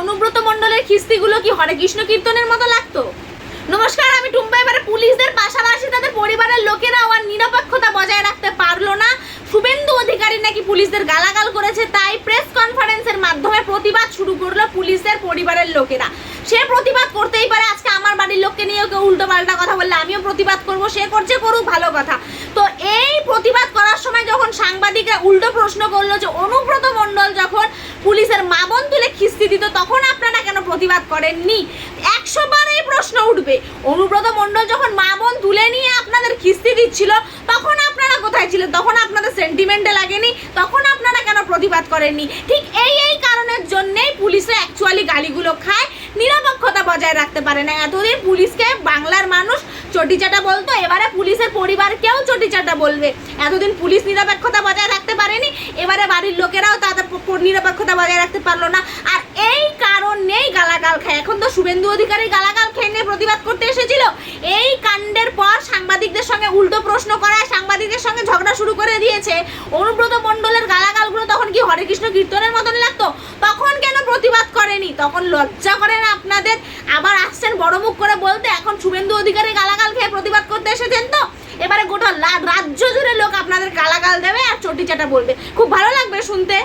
অনুব্রত মণ্ডলের খিস্তিগুলো কি হরে কৃষ্ণ কীর্তনের মতো লাগতো? নমস্কার, আমি টুম্পা। এবারে পুলিশদের পাশাপাশি তাদের পরিবারের লোকেরাও আর নিরপেক্ষতা বজায় রাখতে পারল না। শুভেন্দু অধিকারী নাকি পুলিশদের গালাগাল করেছে, তাই প্রেস কনফারেন্সের মাধ্যমে প্রতিবাদ শুরু করল পুলিশের পরিবারের লোকেরা। সে প্রতিবাদ করতেই পারে, আজকে আমার বাড়ির লোককে নিয়ে কেউ উল্টো পাল্টা কথা বললে, আমিও প্রতিবাদ করব, সে করছে করুক, ভালো কথা। তো এই প্রতিবাদ করার সময় যখন সাংবাদিকরা উল্টো প্রশ্ন করল যে, অনুব্রত মণ্ডল যখন পুলিশের খিস্তি দিত, তখন আপনারা কেন প্রতিবাদ করেননি? একশো বার এই প্রশ্ন উঠবে। অনুব্রত মণ্ডল যখন মা বোন তুলে নিয়ে আপনাদের খিস্তি দিচ্ছিল, তখন আপনারা কোথায় ছিলেন? তখন আপনাদের সেন্টিমেন্টে লাগেনি, তখন আপনারা কেন প্রতিবাদ করেননি? ঠিক এই এই কারণের জন্যেই পুলিশে অ্যাকচুয়ালি গালিগুলো খায়, নিরপেক্ষতা বজায় রাখতে পারে না। এতদিন পুলিশকে বাংলার মানুষ চটিচাটা বলতো, এবারে পুলিশের পরিবারকেও চটিচাটা বলবে। এতদিন পুলিশ নিরপেক্ষতা বজায় রাখতে পারেনি, এবারে বাড়ির লোকেরাও তাদের নিরপেক্ষতা বজায় রাখতে পারল না। আর এই কারণেই গালাগাল খায়। এখন তো শুভেন্দু অধিকারী গালাগাল খেয়ে নিয়ে প্রতিবাদ করতে এসেছিল। এই কাণ্ডের পর সাংবাদিকদের সঙ্গে উল্টো প্রশ্ন করায় সাংবাদিকদের সঙ্গে ঝগড়া শুরু করে দিয়েছে। অনুব্রত মণ্ডলের গালাগালগুলো তখন কি হরে কৃষ্ণ কীর্তনের মতন লাগতো? তখন কেন প্রতিবাদ করেনি? তখন লজ্জা করে না আপনাদের? আবার আসছেন বড় মুখ করে বলতে, এখন শুভেন্দু অধিকারী গালাগাল খেয়ে প্রতিবাদ করতে এসেছেন তো? এবারে গোটা রাজ্য জুড়ে লোক আপনাদের গালাগাল দেবে আর চটি চাটা বলবে। খুব ভালো লাগবে শুনতে।